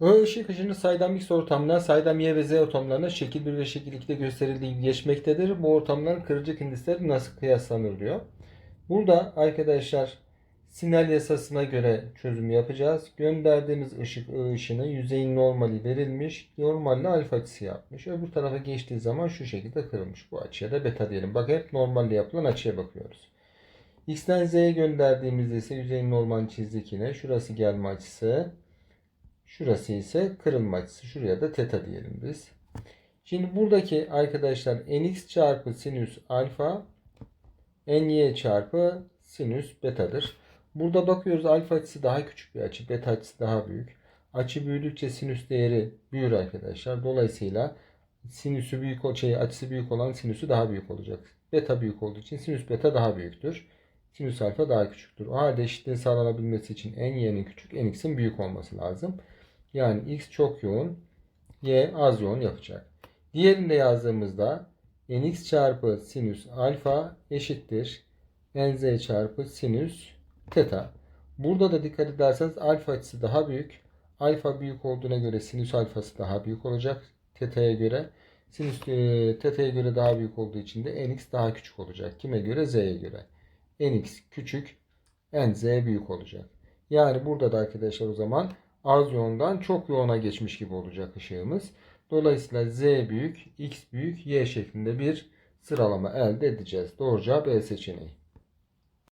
I ışık hızının saydam X ortamına, saydam Y ve Z ortamlarına şekil 1 ve şekil 2'de gösterildiği geçmektedir. Bu ortamların kırıcık indisleri nasıl kıyaslanır diyor. Burada arkadaşlar sinyal yasasına göre çözüm yapacağız. Gönderdiğimiz ışık I ışını yüzeyin normali verilmiş. Normalde alfa açısı yapmış. Öbür tarafa geçtiği zaman şu şekilde kırılmış. Bu açıya da beta diyelim. Bak hep normalde yapılan açıya bakıyoruz. X'ten Z'ye gönderdiğimizde ise yüzeyin normalini çizdik yine. Şurası gelme açısı. Şurası ise kırılma açısı. Şuraya da teta diyelim biz. Şimdi buradaki arkadaşlar nx çarpı sinüs alfa ny çarpı sinüs betadır. Burada bakıyoruz alfa açısı daha küçük bir açı. Beta açısı daha büyük. Açı büyüdükçe sinüs değeri büyür arkadaşlar. Dolayısıyla sinüsü büyük şey açısı büyük olan sinüsü daha büyük olacak. Beta büyük olduğu için sinüs beta daha büyüktür. Sinüs alfa daha küçüktür. O halde eşitliğin sağlanabilmesi için ny'nin küçük, nx'in büyük olması lazım. Yani x çok yoğun, y az yoğun yapacak. Diğerinde yazdığımızda nx çarpı sinüs alfa eşittir nz çarpı sinüs teta. Burada da dikkat ederseniz alfa açısı daha büyük. Alfa büyük olduğuna göre sinüs alfası daha büyük olacak teta'ya göre. Sinüs e, teta'ya göre daha büyük olduğu için de nx daha küçük olacak. Kime göre? Z'ye göre. nx küçük, nz büyük olacak. Yani burada da arkadaşlar o zaman az yoğundan çok yoğuna geçmiş gibi olacak ışığımız. Dolayısıyla z büyük, x büyük, y şeklinde bir sıralama elde edeceğiz. Doğru cevap E seçeneği.